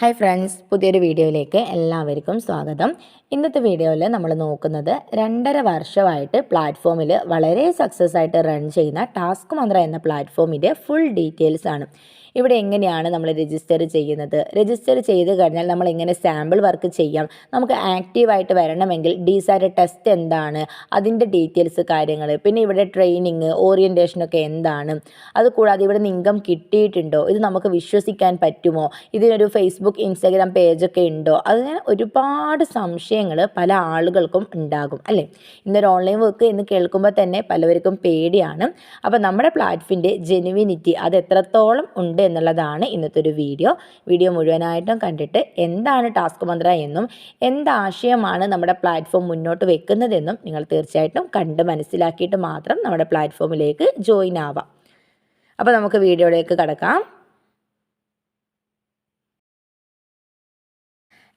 Hi friends പുതിയൊരു വീഡിയോയിലേക്ക് എല്ലാവർക്കും സ്വാഗതം. ഇന്നത്തെ വീഡിയോയിൽ നമ്മൾ നോക്കുന്നത് രണ്ടര വർഷമായിട്ട് പ്ലാറ്റ്ഫോമിൽ വളരെ സക്സസ് ആയിട്ട് റൺ ചെയ്യുന്ന ടാസ്ക് മന്ത്ര എന്ന പ്ലാറ്റ്ഫോമിന്റെ ഫുൾ ഡീറ്റെയിൽസ് ആണ്. ഇവിടെ എങ്ങനെയാണ് നമ്മൾ രജിസ്റ്റർ ചെയ്യുന്നത്? രജിസ്റ്റർ ചെയ്ത് കഴിഞ്ഞാൽ നമ്മൾ എങ്ങനെ സാമ്പിൾ വർക്ക് ചെയ്യാം? നമുക്ക് ആക്റ്റീവായിട്ട് വരണമെങ്കിൽ ഡിസാറ്റ് ടെസ്റ്റ് എന്താണ്? അതിന്റെ ഡീറ്റെയിൽസ് കാര്യങ്ങൾ പിന്നെ ഇവിടെ ട്രെയിനിങ് ഓറിയന്റേഷനൊക്കെ എന്താണ്? അതുകൂടാതെ ഇവിടെ നിന്ന് ഇൻകം കിട്ടിയിട്ടുണ്ടോ? ഇത് നമുക്ക് വിശ്വസിക്കാൻ പറ്റുമോ? ഇതിനൊരു ഫേസ്ബുക്ക് ഇൻസ്റ്റാഗ്രാം പേജൊക്കെ ഉണ്ടോ? അങ്ങനെ ഒരുപാട് സംശയങ്ങൾ പല ആളുകൾക്കും ഉണ്ടാകും അല്ലേ? ഇന്നൊരു ഓൺലൈൻ വർക്ക് എന്ന് കേൾക്കുമ്പോൾ തന്നെ പലവർക്കും പേടിയാണ്. അപ്പോൾ നമ്മുടെ പ്ലാറ്റ്ഫിന്റെ ജെനുവിനിറ്റി അത് എത്രത്തോളം ഉണ്ട് എന്നുള്ളതാണ് ഇന്നത്തെ ഒരു വീഡിയോ. വീഡിയോ മുഴുവനായിട്ടും കണ്ടിട്ട് എന്താണ് ടാസ്ക് മന്ത്ര എന്നും എന്താശയമാണ് നമ്മുടെ പ്ലാറ്റ്ഫോം മുന്നോട്ട് വെക്കുന്നതെന്നും നിങ്ങൾ തീർച്ചയായിട്ടും കണ്ട് മനസ്സിലാക്കിയിട്ട് മാത്രം നമ്മുടെ പ്ലാറ്റ്ഫോമിലേക്ക് ജോയിൻ ആവാം. അപ്പോൾ നമുക്ക് വീഡിയോയിലേക്ക് കടക്കാം.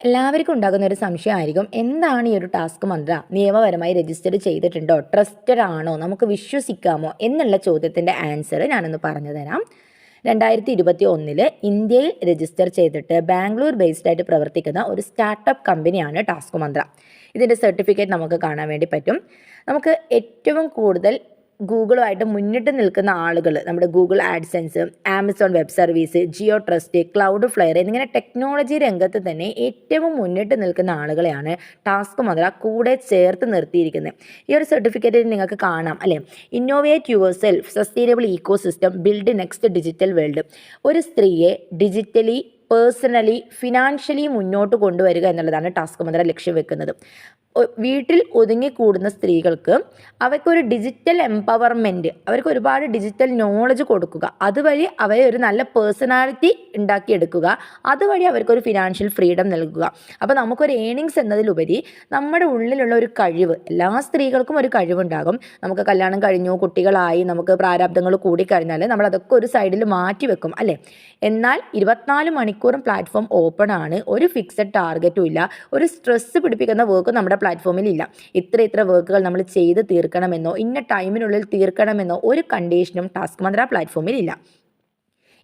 എല്ലാവർക്കും ഉണ്ടാകുന്ന ഒരു സംശയമായിരിക്കും എന്താണ് ഈ ഒരു ടാസ്ക് മന്ത്ര? നിയമപരമായി രജിസ്റ്റർ ചെയ്തിട്ടുണ്ടോ? ട്രസ്റ്റഡ് ആണോ? നമുക്ക് വിശ്വസിക്കാമോ? എന്നുള്ള ചോദ്യത്തിന്റെ ആൻസർ ഞാനൊന്ന് പറഞ്ഞു തരാം. രണ്ടായിരത്തി ഇരുപത്തി ഒന്നിൽ ഇന്ത്യയിൽ രജിസ്റ്റർ ചെയ്തിട്ട് ബാംഗ്ലൂർ ബേസ്ഡ് ആയിട്ട് പ്രവർത്തിക്കുന്ന ഒരു സ്റ്റാർട്ടപ്പ് കമ്പനിയാണ് ടാസ്ക് മന്ത്ര. ഇതിന്റെ സർട്ടിഫിക്കറ്റ് നമുക്ക് കാണാൻ വേണ്ടി പറ്റും. നമുക്ക് ഏറ്റവും കൂടുതൽ ഗൂഗിളുമായിട്ട് മുന്നിട്ട് നിൽക്കുന്ന ആളുകൾ നമ്മുടെ Google AdSense Amazon web service GeoTrust Cloudflare എന്നിങ്ങനെ ടെക്നോളജി രംഗത്ത് തന്നെ ഏറ്റവും മുന്നിട്ട് നിൽക്കുന്ന ആളുകളെയാണ് ടാസ്ക് മുതല കൂടെ ചേർത്ത് നിർത്തിയിരിക്കുന്നത്. ഈ ഒരു സർട്ടിഫിക്കറ്റിൽ നിങ്ങൾക്ക് കാണാം അല്ലേ? Innovate yourself sustainable ecosystem build next digital world ഒരു സ്ത്രീയെ ഡിജിറ്റലി പേഴ്സണലി ഫിനാൻഷ്യലി മുന്നോട്ട് കൊണ്ടുവരിക എന്നുള്ളതാണ് ടാസ്ക് മുതല ലക്ഷ്യം വെക്കുന്നത്. വീട്ടിൽ ഒതുങ്ങിക്കൂടുന്ന സ്ത്രീകൾക്ക് അവർക്കൊരു ഡിജിറ്റൽ എംപവർമെന്റ് അവർക്ക് ഒരുപാട് ഡിജിറ്റൽ നോളജ് കൊടുക്കുക. അതുവഴി അവരെ ഒരു നല്ല പേഴ്സണാലിറ്റി ഉണ്ടാക്കിയെടുക്കുക. അതുവഴി അവർക്കൊരു ഫിനാൻഷ്യൽ ഫ്രീഡം നൽകുക. അപ്പോൾ നമുക്കൊരു ഏണിങ്സ് എന്നതിലുപരി നമ്മുടെ ഉള്ളിലുള്ള ഒരു കഴിവ് എല്ലാ സ്ത്രീകൾക്കും ഒരു കഴിവുണ്ടാകും. നമുക്ക് കല്യാണം കഴിഞ്ഞു കുട്ടികളായി നമുക്ക് പ്രാരാബ്ദങ്ങൾ കൂടിക്കഴിഞ്ഞാൽ നമ്മൾ അതൊക്കെ ഒരു സൈഡിൽ മാറ്റി വെക്കും അല്ലേ? എന്നാൽ ഇരുപത്തിനാല് മണിക്കൂറും പ്ലാറ്റ്ഫോം ഓപ്പൺ ആണ്. ഒരു ഫിക്സഡ് ടാർഗറ്റും ഇല്ല. ഒരു സ്ട്രെസ്സ് പിടിപ്പിക്കുന്ന വർക്ക് നമ്മുടെ പ്ലാറ്റ്ഫോമിൽ ഇല്ല ഇത്ര ഇത്ര വർക്കുകൾ നമ്മൾ ചെയ്ത് തീർക്കണമെന്നോ ഇന്ന ടൈമിനുള്ളിൽ തീർക്കണമെന്നോ ഒരു കണ്ടീഷനും ടാസ്ക് മന്ത്ര പ്ലാറ്റ്ഫോമിൽ ഇല്ല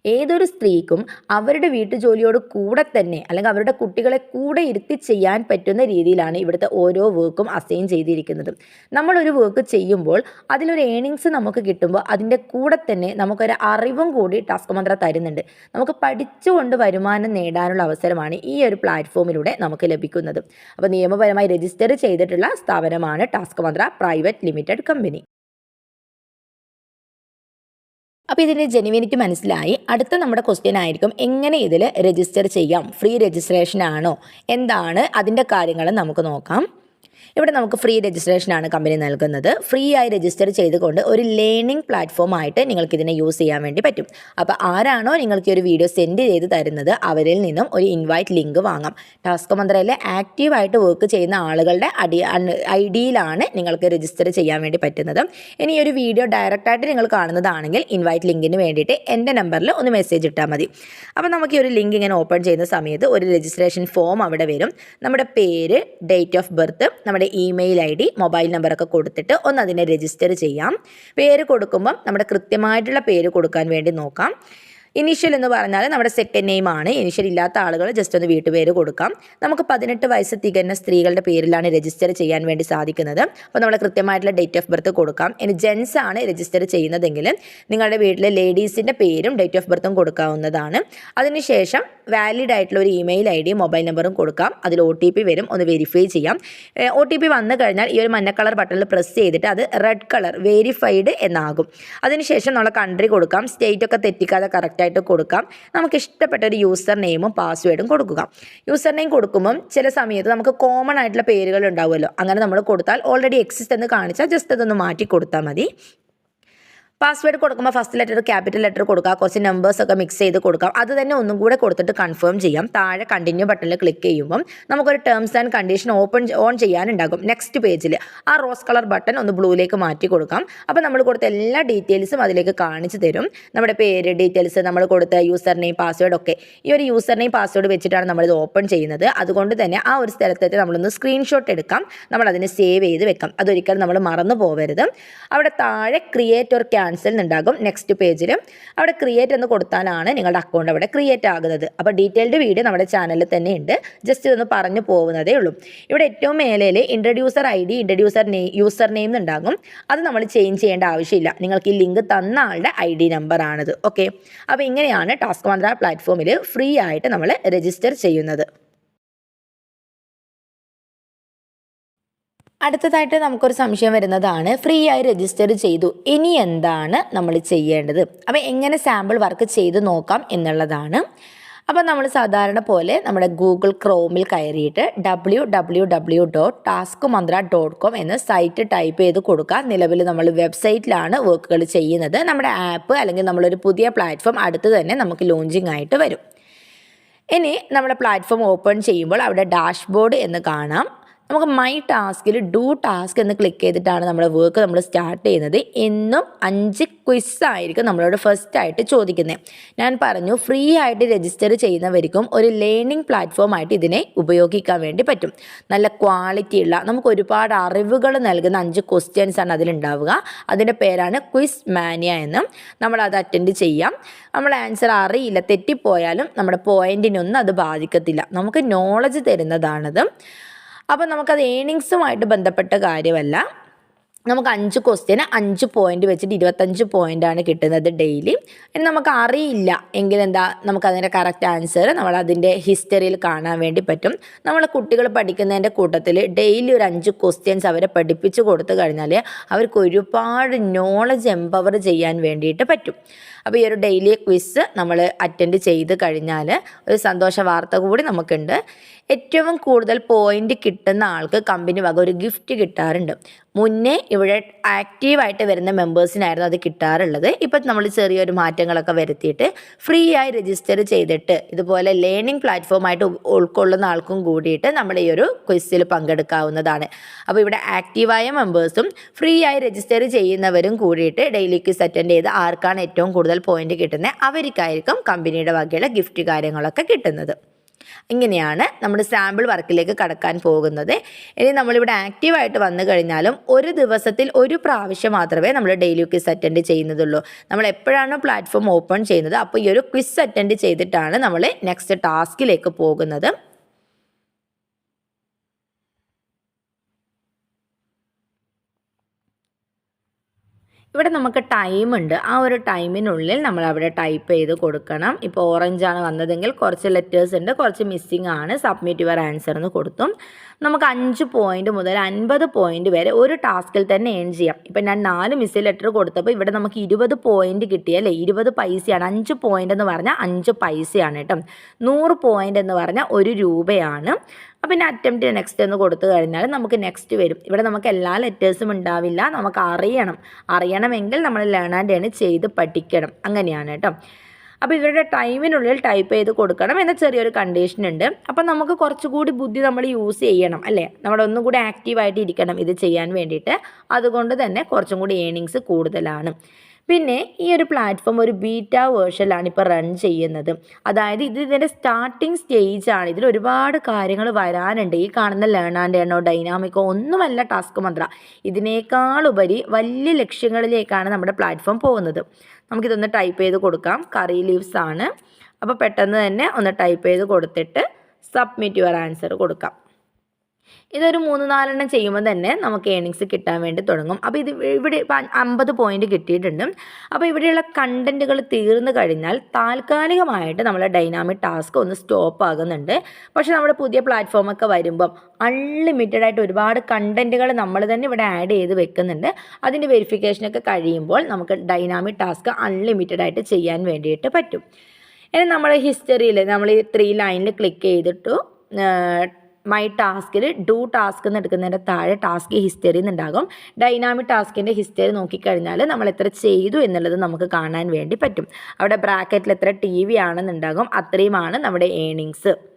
ഏതൊരു സ്ത്രീക്കും അവരുടെ വീട്ടുജോലിയോട് കൂടെ തന്നെ അല്ലെങ്കിൽ അവരുടെ കുട്ടികളെ കൂടെ ഇരുത്തി ചെയ്യാൻ പറ്റുന്ന രീതിയിലാണ് ഇവിടുത്തെ ഓരോ വർക്കും അസൈൻ ചെയ്തിരിക്കുന്നത്. നമ്മളൊരു വർക്ക് ചെയ്യുമ്പോൾ അതിലൊരു ഏണിങ്സ് നമുക്ക് കിട്ടുമ്പോൾ അതിന്റെ കൂടെ തന്നെ നമുക്കൊരു അറിവും കൂടി ടാസ്ക് മന്ത്ര തരുന്നുണ്ട്. നമുക്ക് പഠിച്ചുകൊണ്ട് വരുമാനം നേടാനുള്ള അവസരമാണ് ഈ ഒരു പ്ലാറ്റ്ഫോമിലൂടെ നമുക്ക് ലഭിക്കുന്നത്. അപ്പോൾ നിയമപരമായി രജിസ്റ്റർ ചെയ്തിട്ടുള്ള സ്ഥാപനമാണ് Task Mantra private limited company അപ്പോൾ ഇതിന്റെ ജെനുവിനിറ്റി മനസ്സിലായി. അടുത്ത നമ്മുടെ ക്വസ്റ്റ്യൻ ആയിരിക്കും എങ്ങനെ ഇതിൽ രജിസ്റ്റർ ചെയ്യാം? ഫ്രീ രജിസ്ട്രേഷൻ ആണോ? എന്താണ്? അതിന്റെ കാര്യങ്ങൾ നമുക്ക് നോക്കാം. ഇവിടെ നമുക്ക് ഫ്രീ രജിസ്ട്രേഷനാണ് കമ്പനി നൽകുന്നത്. ഫ്രീ ആയി രജിസ്റ്റർ ചെയ്തുകൊണ്ട് ഒരു ലേണിംഗ് പ്ലാറ്റ്ഫോം ആയിട്ട് നിങ്ങൾക്ക് ഇതിനെ യൂസ് ചെയ്യാൻ വേണ്ടി പറ്റും. അപ്പോൾ ആരാണോ നിങ്ങൾക്ക് ഒരു വീഡിയോ സെൻഡ് ചെയ്ത് തരുന്നത് അവരിൽ നിന്നും ഒരു ഇൻവൈറ്റ് ലിങ്ക് വാങ്ങാം. ടാസ്ക് മന്ത്രയിൽ ആക്റ്റീവായിട്ട് വർക്ക് ചെയ്യുന്ന ആളുകളുടെ അടി ഐ ഡിയിലാണ് നിങ്ങൾക്ക് രജിസ്റ്റർ ചെയ്യാൻ വേണ്ടി പറ്റുന്നത്. ഇനി ഒരു വീഡിയോ ഡയറക്റ്റായിട്ട് നിങ്ങൾ കാണുന്നതാണെങ്കിൽ ഇൻവൈറ്റ് ലിങ്കിന് വേണ്ടിയിട്ട് എന്റെ നമ്പറിൽ ഒന്ന് മെസ്സേജ് ഇട്ടാൽ മതി. അപ്പോൾ നമുക്ക് ഈ ഒരു ലിങ്ക് ഇങ്ങനെ ഓപ്പൺ ചെയ്യുന്ന സമയത്ത് ഒരു രജിസ്ട്രേഷൻ ഫോം അവിടെ വരും. നമ്മുടെ പേര് ഡേറ്റ് ഓഫ് ബർത്ത് നമ്മുടെ ഇമെയിൽ ഐ ഡി മൊബൈൽ നമ്പറൊക്കെ കൊടുത്തിട്ട് ഒന്ന് അതിനെ രജിസ്റ്റർ ചെയ്യാം. പേര് കൊടുക്കുമ്പം നമ്മുടെ കൃത്യമായിട്ടുള്ള പേര് കൊടുക്കാൻ വേണ്ടി നോക്കാം. ഇനീഷ്യൽ എന്ന് പറഞ്ഞാൽ നമ്മുടെ സെക്കൻഡ് നെയിം ആണ്. ഇനീഷ്യൽ ഇല്ലാത്ത ആളുകൾ ജസ്റ്റ് ഒന്ന് വീട്ടുപേര് കൊടുക്കാം. നമുക്ക് പതിനെട്ട് വയസ്സ് തികഞ്ഞ സ്ത്രീകളുടെ പേരിലാണ് രജിസ്റ്റർ ചെയ്യാൻ വേണ്ടി സാധിക്കുന്നത്. അപ്പോൾ നമ്മൾ കൃത്യമായിട്ടുള്ള ഡേറ്റ് ഓഫ് ബർത്ത് കൊടുക്കാം. ഇനി ജെൻസ് ആണ് രജിസ്റ്റർ ചെയ്യുന്നതെങ്കിൽ നിങ്ങളുടെ വീട്ടിലെ ലേഡീസിന്റെ പേരും ഡേറ്റ് ഓഫ് ബർത്തും കൊടുക്കാവുന്നതാണ്. അതിനുശേഷം വാലിഡ് ആയിട്ടുള്ള ഒരു ഇമെയിൽ ഐ ഡിയും മൊബൈൽ നമ്പറും കൊടുക്കാം. അതിൽ ഒ ടി പി വരും. ഒന്ന് വെരിഫൈ ചെയ്യാം. ഒ ടി പി വന്നു കഴിഞ്ഞാൽ ഈ ഒരു മഞ്ഞ കളർ ബട്ടണിൽ പ്രസ് ചെയ്തിട്ട് അത് റെഡ് കളർ വെരിഫൈഡ് എന്നാകും. അതിനുശേഷം നമ്മൾ കൺട്രി കൊടുക്കാം. സ്റ്റേറ്റ് ഒക്കെ തെറ്റിക്കാതെ കറക്റ്റ് ആയിട്ട് കൊടുക്കാം. നമുക്ക് ഇഷ്ടപ്പെട്ട ഒരു യൂസർ നെയിമും പാസ്വേഡും കൊടുക്കുക. യൂസർ നെയിം കൊടുക്കുമ്പം ചില സമയത്ത് നമുക്ക് കോമൺ ആയിട്ടുള്ള പേരുകൾ ഉണ്ടാവുമല്ലോ. അങ്ങനെ നമ്മൾ കൊടുത്താൽ ഓൾറെഡി എക്സിസ്റ്റ് എന്ന് കാണിച്ചാൽ ജസ്റ്റ് അതൊന്ന് മാറ്റി കൊടുത്താൽ മതി. പാസ്വേഡ് കൊടുക്കുമ്പോൾ ഫസ്റ്റ് ലെറ്റർ ക്യാപിറ്റൽ ലെറ്റർ കൊടുക്കുക. കുറച്ച് നമ്പേഴ്സ് ഒക്കെ മിക്സ് ചെയ്ത് കൊടുക്കാം. അത് തന്നെ ഒന്നും കൂടെ കൊടുത്തിട്ട് കൺഫേം ചെയ്യാം. താഴെ കണ്ടിന്യൂ ബട്ടണിൽ ക്ലിക്ക് ചെയ്യുമ്പോൾ നമുക്കൊരു terms and condition open on ചെയ്യാനുണ്ടാകും. Next പേജിൽ ആ റോസ് കളർ ബട്ടൺ ഒന്ന് ബ്ലൂയിലേക്ക് മാറ്റി കൊടുക്കാം. അപ്പോൾ നമ്മൾ കൊടുത്ത എല്ലാ ഡീറ്റെയിൽസും അതിലേക്ക് കാണിച്ചു തരും. നമ്മുടെ പേര് ഡീറ്റെയിൽസ് നമ്മൾ കൊടുത്ത യൂസർ നെയിം പാസ്വേഡ് ഒക്കെ ഈ ഒരു യൂസർ നെയിം പാസ്വേഡ് വെച്ചിട്ടാണ് നമ്മളിത് ഓപ്പൺ ചെയ്യുന്നത്. അതുകൊണ്ട് തന്നെ ആ ഒരു സ്ഥലത്തേക്ക് നമ്മളൊന്ന് സ്ക്രീൻഷോട്ട് എടുക്കാം. നമ്മൾ അതിനെ സേവ് ചെയ്ത് വെക്കാം. അതൊരിക്കലും നമ്മൾ മറന്നു പോകരുത് അവിടെ താഴെ ക്രിയേറ്റ് ഒരു ആൻസർ നിന്നുണ്ടാകും നെക്സ്റ്റ് പേജിൽ അവിടെ ക്രിയേറ്റ് എന്ന് കൊടുത്താലാണ് നിങ്ങളുടെ അക്കൗണ്ട് അവിടെ ക്രിയേറ്റ് ആകുന്നത്. അപ്പോൾ ഡീറ്റെയിൽഡ് വീഡിയോ നമ്മുടെ ചാനലിൽ തന്നെ ഉണ്ട് ജസ്റ്റ് ഇതൊന്ന് പറഞ്ഞു പോകുന്നതേ ഉള്ളൂ. ഇവിടെ ഏറ്റവും മേലയിൽ ഇൻട്രഡ്യൂസർ ഐ ഡി ഇൻട്രഡ്യൂസർ നെയ് യൂസർ നെയിം ഉണ്ടാകും അത് നമ്മൾ ചേഞ്ച് ചെയ്യേണ്ട ആവശ്യമില്ല. നിങ്ങൾക്ക് ഈ ലിങ്ക് തന്ന ആളുടെ ഐ ഡി നമ്പറാണിത് ഓക്കെ അപ്പോൾ ഇങ്ങനെയാണ് ടാസ്ക് മന്ത്ര പ്ലാറ്റ്ഫോമിൽ ഫ്രീ ആയിട്ട് നമ്മൾ രജിസ്റ്റർ ചെയ്യുന്നത്. അടുത്തതായിട്ട് നമുക്കൊരു സംശയം വരുന്നതാണ് ഫ്രീ ആയി രജിസ്റ്റർ ചെയ്തു. ഇനി എന്താണ് നമ്മൾ ചെയ്യേണ്ടത്? അപ്പോൾ എങ്ങനെ സാമ്പിൾ വർക്ക് ചെയ്ത് നോക്കാം എന്നുള്ളതാണ്. അപ്പോൾ നമ്മൾ സാധാരണ പോലെ നമ്മുടെ ഗൂഗിൾ ക്രോമിൽ കയറിയിട്ട് W W W dot Task Mantra dot com എന്ന സൈറ്റ് ടൈപ്പ് ചെയ്ത് കൊടുക്കുക നിലവിൽ നമ്മൾ വെബ്സൈറ്റിലാണ് വർക്കുകൾ ചെയ്യുന്നത്. നമ്മുടെ ആപ്പ് അല്ലെങ്കിൽ നമ്മളൊരു പുതിയ പ്ലാറ്റ്ഫോം അടുത്ത് തന്നെ നമുക്ക് ലോഞ്ചിങ് ആയിട്ട് വരും. ഇനി നമ്മുടെ പ്ലാറ്റ്ഫോം ഓപ്പൺ ചെയ്യുമ്പോൾ അവിടെ ഡാഷ്ബോർഡ് എന്ന് കാണാം. നമുക്ക് മൈ ടാസ്കിൽ ഡു ടാസ്ക് എന്ന് ക്ലിക്ക് ചെയ്തിട്ടാണ് നമ്മുടെ വർക്ക് നമ്മൾ സ്റ്റാർട്ട് ചെയ്യുന്നത്. എന്നും അഞ്ച് ക്വിസ് ആയിരിക്കും നമ്മളോട് ഫസ്റ്റ് ആയിട്ട് ചോദിക്കുന്നത് ഞാൻ പറഞ്ഞു ഫ്രീ ആയിട്ട് രജിസ്റ്റർ ചെയ്യുന്നവർക്കും ഒരു ലേണിംഗ് പ്ലാറ്റ്ഫോം ആയിട്ട് ഇതിനെ ഉപയോഗിക്കാൻ വേണ്ടി പറ്റും. നല്ല ക്വാളിറ്റി ഉള്ള നമുക്ക് ഒരുപാട് അറിവുകൾ നൽകുന്ന അഞ്ച് ക്വസ്റ്റ്യൻസ് ആണ് അതിലുണ്ടാവുക. അതിന്റെ പേരാണ് ക്വിസ് മാനിയ എന്നും നമ്മൾ അത് അറ്റൻഡ് ചെയ്യാം. നമ്മൾ ആൻസർ അറിയില്ല തെറ്റിപ്പോയാലും നമ്മുടെ പോയിന്റിനൊന്നും അത് ബാധിക്കത്തില്ല. നമുക്ക് നോളജ് തരുന്നതാണത്. അപ്പോൾ നമുക്കത് ഏണിങ്സുമായിട്ട് ബന്ധപ്പെട്ട കാര്യമല്ല. നമുക്ക് അഞ്ച് ക്വസ്റ്റ്യന് അഞ്ച് പോയിന്റ് വെച്ചിട്ട് ഇരുപത്തഞ്ച് പോയിന്റാണ് കിട്ടുന്നത് ഡെയിലി ഇനി നമുക്ക് അറിയില്ല എങ്കിൽ എന്താ നമുക്ക് കറക്റ്റ് ആൻസർ നമ്മൾ അതിന്റെ ഹിസ്റ്ററിയിൽ കാണാൻ വേണ്ടി പറ്റും. നമ്മൾ കുട്ടികൾ പഠിക്കുന്നതിന്റെ കൂട്ടത്തിൽ ഡെയിലി ഒരു അഞ്ച് ക്വസ്റ്റ്യൻസ് അവരെ പഠിപ്പിച്ച് കൊടുത്തു കഴിഞ്ഞാൽ അവർക്ക് ഒരുപാട് നോളജ് എംപവർ ചെയ്യാൻ വേണ്ടിയിട്ട് പറ്റും. അപ്പോൾ ഈ ഒരു ഡെയിലി ക്വിസ് നമ്മൾ അറ്റൻഡ് ചെയ്ത് കഴിഞ്ഞാൽ ഒരു സന്തോഷ വാർത്ത കൂടി നമുക്കുണ്ട്. ഏറ്റവും കൂടുതൽ പോയിന്റ് കിട്ടുന്ന ആൾക്ക് കമ്പനി വക ഒരു ഗിഫ്റ്റ് കിട്ടാറുണ്ട്. മുന്നേ ഇവിടെ ആക്റ്റീവായിട്ട് വരുന്ന മെമ്പേഴ്സിനായിരുന്നു അത് കിട്ടാറുള്ളത്. ഇപ്പം നമ്മൾ ചെറിയൊരു മാറ്റങ്ങളൊക്കെ വരുത്തിയിട്ട് ഫ്രീ ആയി രജിസ്റ്റർ ചെയ്തിട്ട് ഇതുപോലെ ലേണിംഗ് പ്ലാറ്റ്ഫോമായിട്ട് ഉൾക്കൊള്ളുന്ന ആൾക്കും കൂടിയിട്ട് നമ്മൾ ഈ ഒരു ക്വിസിൽ പങ്കെടുക്കാവുന്നതാണ്. അപ്പോൾ ഇവിടെ ആക്റ്റീവായ മെമ്പേഴ്സും ഫ്രീ ആയി രജിസ്റ്റർ ചെയ്യുന്നവരും കൂടിയിട്ട് ഡെയിലി ക്വിസ് അറ്റൻഡ് ചെയ്ത് ആർക്കാണ് ഏറ്റവും കൂടുതൽ പോയിന്റ് കിട്ടുന്നത് അവർക്കായിരിക്കും കമ്പനിയുടെ വകയുള്ള ഗിഫ്റ്റ് കാര്യങ്ങളൊക്കെ കിട്ടുന്നത്. ഇങ്ങനെയാണ് നമ്മൾ സാമ്പിൾ വർക്കിലേക്ക് കടക്കാൻ പോകുന്നത്. ഇനി നമ്മളിവിടെ ആക്റ്റീവായിട്ട് വന്നു കഴിഞ്ഞാലും ഒരു ദിവസത്തിൽ ഒരു പ്രാവശ്യം മാത്രമേ നമ്മൾ ഡെയിലി ക്വിസ് അറ്റൻഡ് ചെയ്യുന്നതുള്ളൂ. നമ്മൾ എപ്പോഴാണോ പ്ലാറ്റ്ഫോം ഓപ്പൺ ചെയ്യുന്നത് അപ്പോൾ ഈ ഒരു ക്വിസ് അറ്റൻഡ് ചെയ്തിട്ടാണ് നമ്മൾ നെക്സ്റ്റ് ടാസ്കിലേക്ക് പോകുന്നത്. ഇവിടെ നമുക്ക് ടൈം ഉണ്ട്. ആ ഒരു ടൈമിനുള്ളിൽ നമ്മൾ അവിടെ ടൈപ്പ് ചെയ്ത് കൊടുക്കണം. ഇപ്പോൾ ഓറഞ്ചാണ് വന്നതെങ്കിൽ കുറച്ച് ലെറ്റേഴ്സ് ഉണ്ട് കുറച്ച് മിസ്സിംഗ് ആണ്. സബ്മിറ്റ് യുവർ ആൻസർ എന്ന് കൊടുത്തും. നമുക്ക് അഞ്ച് പോയിന്റ് മുതൽ അൻപത് പോയിന്റ് വരെ ഒരു ടാസ്കിൽ തന്നെ ഏൺ ചെയ്യാം. ഇപ്പം ഞാൻ നാല് മിസ്സിൽ ലെറ്റർ കൊടുത്തപ്പോൾ ഇവിടെ നമുക്ക് ഇരുപത് പോയിന്റ് കിട്ടിയല്ലേ ഇരുപത് പൈസയാണ്. അഞ്ച് പോയിന്റ് എന്ന് പറഞ്ഞാൽ അഞ്ച് പൈസയാണ് കേട്ടോ. നൂറ് പോയിന്റ് എന്ന് പറഞ്ഞാൽ ഒരു രൂപയാണ്. അപ്പം പിന്നെ അറ്റംപ്റ്റ് നെക്സ്റ്റ് എന്ന് കൊടുത്തു കഴിഞ്ഞാൽ നമുക്ക് നെക്സ്റ്റ് വരും. ഇവിടെ നമുക്ക് എല്ലാ ലെറ്റേഴ്സും ഉണ്ടാവില്ല. നമുക്ക് അറിയണം. അറിയണമെങ്കിൽ നമ്മൾ ലേൺ ആൻഡ് ഏൺ ചെയ്ത് പഠിക്കണം. അങ്ങനെയാണ് കേട്ടോ. അപ്പോൾ ഇവരുടെ ടൈമിനുള്ളിൽ ടൈപ്പ് ചെയ്ത് കൊടുക്കണം എന്ന ചെറിയൊരു കണ്ടീഷൻ ഉണ്ട്. അപ്പം നമുക്ക് കുറച്ചുകൂടി ബുദ്ധി നമ്മൾ യൂസ് ചെയ്യണം അല്ലേ? നമ്മൾ ഒന്നും കൂടി ആക്റ്റീവായിട്ട് ഇരിക്കണം ഇത് ചെയ്യാൻ വേണ്ടിയിട്ട്. അതുകൊണ്ട് തന്നെ കുറച്ചും കൂടി ഏണിങ്സ് കൂടുതലാണ്. പിന്നെ ഈ ഒരു പ്ലാറ്റ്ഫോം ഒരു ബീറ്റ വേർഷനിലാണ് ഇപ്പോൾ റൺ ചെയ്യുന്നത്. അതായത് ഇത് ഇതിന്റെ സ്റ്റാർട്ടിങ് സ്റ്റേജ് ആണ്. ഇതിൽ ഒരുപാട് കാര്യങ്ങൾ വരാനുണ്ട്. ഈ കാണുന്ന ലേൺ ആൻഡ് എണ്ണോ ഡൈനാമിക്കോ ഒന്നുമല്ല ടാസ്ക് മന്ത്ര. ഇതിനേക്കാളുപരി വലിയ ലക്ഷ്യങ്ങളിലേക്കാണ് നമ്മുടെ പ്ലാറ്റ്ഫോം പോകുന്നത്. നമുക്കിതൊന്ന് ടൈപ്പ് ചെയ്ത് കൊടുക്കാം. കറി ലീവ്സ് ആണ്. അപ്പോൾ പെട്ടെന്ന് തന്നെ ഒന്ന് ടൈപ്പ് ചെയ്ത് കൊടുത്തിട്ട് സബ്മിറ്റ് യുവർ ആൻസർ കൊടുക്കാം. ഇതൊരു മൂന്ന് നാലെണ്ണം ചെയ്യുമ്പോൾ തന്നെ നമുക്ക് ഏണിങ്സ് കിട്ടാൻ വേണ്ടി തുടങ്ങും. അപ്പോൾ ഇത് ഇവിടെ അമ്പത് പോയിന്റ് കിട്ടിയിട്ടുണ്ട്. അപ്പോൾ ഇവിടെയുള്ള കണ്ടന്റുകൾ തീർന്നു കഴിഞ്ഞാൽ താൽക്കാലികമായിട്ട് നമ്മളെ ഡൈനാമിക് ടാസ്ക് ഒന്ന് സ്റ്റോപ്പ് ആകുന്നുണ്ട്. പക്ഷേ നമ്മുടെ പുതിയ പ്ലാറ്റ്ഫോമൊക്കെ വരുമ്പം അൺലിമിറ്റഡ് ആയിട്ട് ഒരുപാട് കണ്ടന്റുകൾ നമ്മൾ തന്നെ ഇവിടെ ആഡ് ചെയ്ത് വെക്കുന്നുണ്ട്. അതിന്റെ വെരിഫിക്കേഷനൊക്കെ കഴിയുമ്പോൾ നമുക്ക് ഡൈനാമിക് ടാസ്ക് അൺലിമിറ്റഡ് ആയിട്ട് ചെയ്യാൻ വേണ്ടിയിട്ട് പറ്റും. ഇനി നമ്മൾ ഹിസ്റ്ററിയിൽ നമ്മൾ ഈ ത്രീ ലൈനിൽ ക്ലിക്ക് ചെയ്തിട്ടു മൈ ടാസ്കിൽ ഡു ടാസ്ക് എന്ന് എടുക്കുന്നതിന്റെ താഴെ ടാസ്ക് ഹിസ്റ്ററി എന്നുണ്ടാകും ഡൈനാമിക് ടാസ്കിന്റെ ഹിസ്റ്ററി നോക്കിക്കഴിഞ്ഞാൽ നമ്മൾ എത്ര ചെയ്തു എന്നുള്ളത് നമുക്ക് കാണാൻ വേണ്ടി പറ്റും. അവിടെ ബ്രാക്കറ്റിൽ എത്ര ടി വി ആണെന്നുണ്ടാകും. അത്രയുമാണ് നമ്മുടെ ഏണിങ്സ്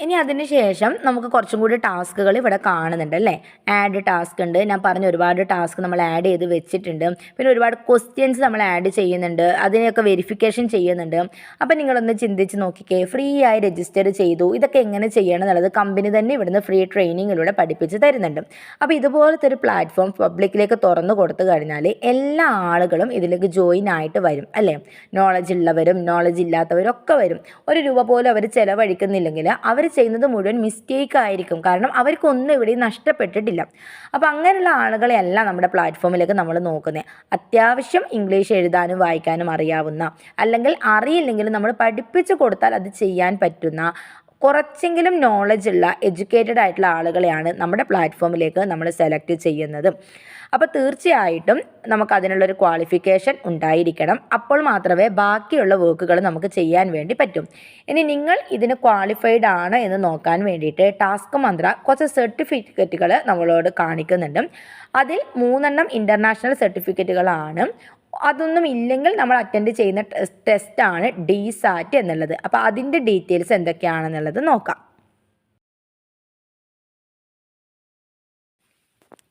ഇനി അതിന് ശേഷം നമുക്ക് കുറച്ചും കൂടി ടാസ്കുകൾ ഇവിടെ കാണുന്നുണ്ട് അല്ലേ? ആഡ് ടാസ്ക് ഉണ്ട്. ഞാൻ പറഞ്ഞ ഒരുപാട് ടാസ്ക് നമ്മൾ ആഡ് ചെയ്ത് വെച്ചിട്ടുണ്ട്. പിന്നെ ഒരുപാട് ക്വസ്റ്റ്യൻസ് നമ്മൾ ആഡ് ചെയ്യുന്നുണ്ട്. അതിനെയൊക്കെ വെരിഫിക്കേഷൻ ചെയ്യുന്നുണ്ട്. അപ്പം നിങ്ങളൊന്ന് ചിന്തിച്ച് നോക്കിക്കേ. ഫ്രീ ആയി രജിസ്റ്റർ ചെയ്തു. ഇതൊക്കെ എങ്ങനെ ചെയ്യണം എന്നുള്ളത് കമ്പനി തന്നെ ഇവിടുന്ന് ഫ്രീ ട്രെയിനിങ്ങിലൂടെ പഠിപ്പിച്ച് തരുന്നുണ്ട്. അപ്പോൾ ഇതുപോലത്തെ ഒരു പ്ലാറ്റ്ഫോം പബ്ലിക്കിലേക്ക് തുറന്നു കൊടുത്തു കഴിഞ്ഞാൽ എല്ലാ ആളുകളും ഇതിലേക്ക് ജോയിൻ ആയിട്ട് വരും അല്ലേ? നോളജ് ഉള്ളവരും നോളജ് ഇല്ലാത്തവരും ഒക്കെ വരും. ഒരു രൂപ പോലും അവർ ചിലവഴിക്കുന്നില്ലെങ്കിൽ അവർ ചെയ്യുന്നത് മുഴുവൻ മിസ്റ്റേക്ക് ആയിരിക്കും. കാരണം അവർക്കൊന്നും ഇവിടെയും നഷ്ടപ്പെട്ടിട്ടില്ല. അപ്പോൾ അങ്ങനെയുള്ള ആളുകളെയല്ല നമ്മുടെ പ്ലാറ്റ്ഫോമിലേക്ക് നമ്മൾ നോക്കുന്നത് അത്യാവശ്യം ഇംഗ്ലീഷ് എഴുതാനും വായിക്കാനും അറിയാവുന്ന അല്ലെങ്കിൽ അറിയില്ലെങ്കിലും നമ്മൾ പഠിപ്പിച്ചു കൊടുത്താൽ അത് ചെയ്യാൻ പറ്റുന്ന കുറച്ചെങ്കിലും നോളജ് ഉള്ള എഡ്യൂക്കേറ്റഡ് ആയിട്ടുള്ള ആളുകളെയാണ് നമ്മുടെ പ്ലാറ്റ്ഫോമിലേക്ക് നമ്മൾ സെലക്ട് ചെയ്യുന്നത്. അപ്പോൾ തീർച്ചയായിട്ടും നമുക്ക് അതിനുള്ളൊരു ക്വാളിഫിക്കേഷൻ ഉണ്ടായിരിക്കണം. അപ്പോൾ മാത്രമേ ബാക്കിയുള്ള വർക്കുകൾ നമുക്ക് ചെയ്യാൻ വേണ്ടി പറ്റും. ഇനി നിങ്ങൾ ഇതിന് ക്വാളിഫൈഡ് ആണ് എന്ന് നോക്കാൻ വേണ്ടിയിട്ട് ടാസ്ക് മന്ത്ര കുറച്ച് സർട്ടിഫിക്കറ്റുകൾ നമ്മളോട് കാണിക്കുന്നുണ്ട്. അതിൽ മൂന്നെണ്ണം ഇന്റർനാഷണൽ സർട്ടിഫിക്കറ്റുകളാണ് അതൊന്നും ഇല്ലെങ്കിൽ നമ്മൾ അറ്റൻഡ് ചെയ്യുന്ന ടെസ്റ്റാണ് ഡി സാറ്റ് എന്നുള്ളത്. അപ്പോൾ അതിന്റെ ഡീറ്റെയിൽസ് എന്തൊക്കെയാണെന്നുള്ളത് നോക്കാം.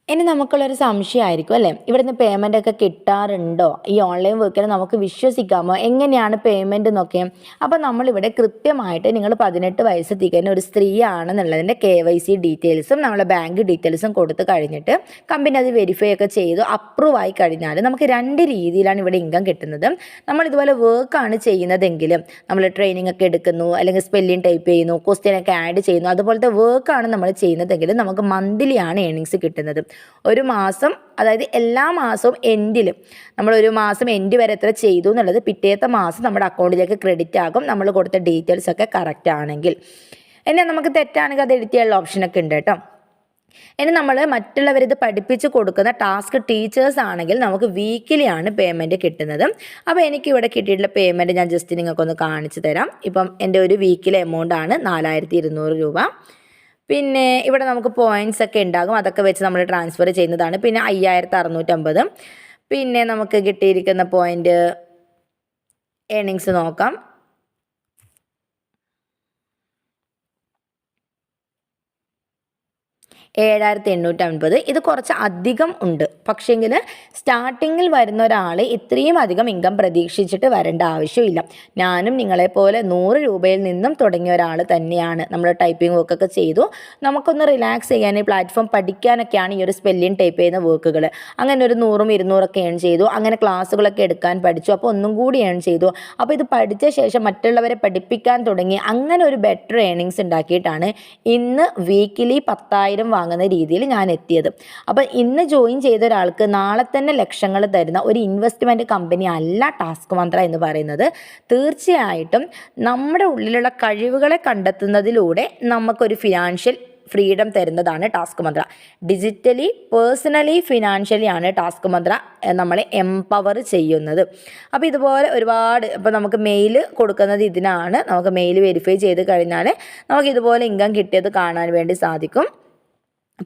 ഇനി നമുക്കുള്ളൊരു സംശയമായിരിക്കും അല്ലേ? ഇവിടുന്ന് പേയ്മെന്റ് ഒക്കെ കിട്ടാറുണ്ടോ? ഈ ഓൺലൈൻ വർക്കിനെ നമുക്ക് വിശ്വസിക്കാമോ? എങ്ങനെയാണ് പേയ്മെന്റ് എന്നൊക്കെ. അപ്പോൾ നമ്മളിവിടെ കൃത്യമായിട്ട് നിങ്ങൾ പതിനെട്ട് വയസ്സ് തികഞ്ഞ ഒരു സ്ത്രീ ആണെന്നുള്ളതിന്റെ കെ വൈ സി ഡീറ്റെയിൽസും നമ്മളെ ബാങ്ക് ഡീറ്റെയിൽസും കൊടുത്ത് കഴിഞ്ഞിട്ട് കമ്പനി അത് വെരിഫൈ ഒക്കെ ചെയ്തു അപ്രൂവ് ആയി കഴിഞ്ഞാൽ നമുക്ക് രണ്ട് രീതിയിലാണ് ഇവിടെ ഇൻകം കിട്ടുന്നത്. നമ്മൾ ഇതുപോലെ വർക്കാണ് ചെയ്യുന്നതെങ്കിലും നമ്മൾ ട്രെയിനിങ് ഒക്കെ എടുക്കുന്നു അല്ലെങ്കിൽ സ്പെല്ലിംഗ് ടൈപ്പ് ചെയ്യുന്നു ക്വസ്റ്റ്യൻ ഒക്കെ ആഡ് ചെയ്യുന്നു അതുപോലത്തെ വർക്കാണ് നമ്മൾ ചെയ്യുന്നതെങ്കിൽ നമുക്ക് മന്ത്ലിയാണ് ഏണിങ്സ് കിട്ടുന്നത്. ഒരു മാസം അതായത് എല്ലാ മാസവും എൻഡിൽ നമ്മൾ ഒരു മാസം എൻഡ് വരെ എത്ര ചെയ്തു എന്നുള്ളത് പിറ്റേത്തെ മാസം നമ്മുടെ അക്കൗണ്ടിലേക്ക് ക്രെഡിറ്റ് ആകും നമ്മൾ കൊടുത്ത ഡീറ്റെയിൽസ് ഒക്കെ കറക്റ്റ് ആണെങ്കിൽ. എന്നെ നമുക്ക് തെറ്റാണെങ്കിൽ അത് എഡിറ്റ് ചെയ്യാനുള്ള ഓപ്ഷനൊക്കെ ഉണ്ട് കേട്ടോ. ഇനി നമ്മൾ മറ്റുള്ളവരിത് പഠിപ്പിച്ച് കൊടുക്കുന്ന ടാസ്ക് ടീച്ചേഴ്സ് ആണെങ്കിൽ നമുക്ക് വീക്കിലി ആണ് പേയ്മെന്റ് കിട്ടുന്നത്. അപ്പോൾ എനിക്ക് ഇവിടെ കിട്ടിയിട്ടുള്ള പേയ്മെന്റ് ഞാൻ ജസ്റ്റ് നിങ്ങൾക്കൊന്ന് കാണിച്ചു തരാം. ഇപ്പം എന്റെ ഒരു വീക്കിലെ എമൗണ്ട് ആണ് നാലായിരത്തി ഇരുന്നൂറ് രൂപ. പിന്നെ ഇവിടെ നമുക്ക് പോയിന്റ്സ് ഒക്കെ ഉണ്ടാകും. അതൊക്കെ വെച്ച് നമ്മൾ ട്രാൻസ്ഫർ ചെയ്യുന്നതാണ്. പിന്നെ അയ്യായിരത്തി അറുന്നൂറ്റമ്പത് പിന്നെ നമുക്ക് കിട്ടിയിരിക്കുന്ന പോയിന്റ് ഏണിങ്സ് നോക്കാം. ഏഴായിരത്തി എണ്ണൂറ്റി അൻപത് ഇത് കുറച്ച് അധികം ഉണ്ട്. പക്ഷേങ്കിൽ സ്റ്റാർട്ടിങ്ങിൽ വരുന്ന ഒരാൾ ഇത്രയും അധികം ഇൻകം പ്രതീക്ഷിച്ചിട്ട് വരേണ്ട ആവശ്യമില്ല. ഞാനും നിങ്ങളെപ്പോലെ നൂറ് രൂപയിൽ നിന്നും തുടങ്ങിയ ഒരാൾ തന്നെയാണ്. നമ്മൾ ടൈപ്പിംഗ് വർക്കൊക്കെ ചെയ്തു. നമുക്കൊന്ന് റിലാക്സ് ചെയ്യാൻ ഈ പ്ലാറ്റ്ഫോം പഠിക്കാനൊക്കെയാണ് ഈ ഒരു സ്പെല്ലിംഗ് ടൈപ്പ് ചെയ്യുന്ന വർക്കുകൾ അങ്ങനെ ഒരു നൂറും ഇരുന്നൂറൊക്കെ ഏൺ ചെയ്തു. അങ്ങനെ ക്ലാസ്സുകളൊക്കെ എടുക്കാൻ പഠിച്ചു. അപ്പോൾ ഒന്നും കൂടി ഏൺ ചെയ്തു. അപ്പോൾ ഇത് പഠിച്ച ശേഷം മറ്റുള്ളവരെ പഠിപ്പിക്കാൻ തുടങ്ങി. അങ്ങനെ ഒരു ബെറ്റർ ഏണിങ്സ് ഉണ്ടാക്കിയിട്ടാണ് ഇന്ന് വീക്കിലി പത്തായിരം വാങ്ങുന്ന രീതിയിൽ ഞാൻ എത്തിയത്. അപ്പം ഇന്ന് ജോയിൻ ചെയ്ത ഒരാൾക്ക് നാളെ തന്നെ ലക്ഷങ്ങൾ തരുന്ന ഒരു ഇൻവെസ്റ്റ്മെന്റ് കമ്പനി അല്ല ടാസ്ക് മന്ത്ര എന്ന് പറയുന്നത്. തീർച്ചയായിട്ടും നമ്മുടെ ഉള്ളിലുള്ള കഴിവുകളെ കണ്ടെത്തുന്നതിലൂടെ നമുക്കൊരു ഫിനാൻഷ്യൽ ഫ്രീഡം തരുന്നതാണ് Task Mantra. Digitally personally financially ആണ് ടാസ്ക് മന്ത്ര നമ്മളെ എംപവർ ചെയ്യുന്നത്. അപ്പോൾ ഇതുപോലെ ഒരുപാട് ഇപ്പോൾ നമുക്ക് മെയിൽ കൊടുക്കുന്നത് ഇതിനാണ്. നമുക്ക് മെയിൽ വെരിഫൈ ചെയ്ത് കഴിഞ്ഞാൽ നമുക്ക് ഇതുപോലെ ഇൻകം കിട്ടിയത് കാണാൻ വേണ്ടി സാധിക്കും.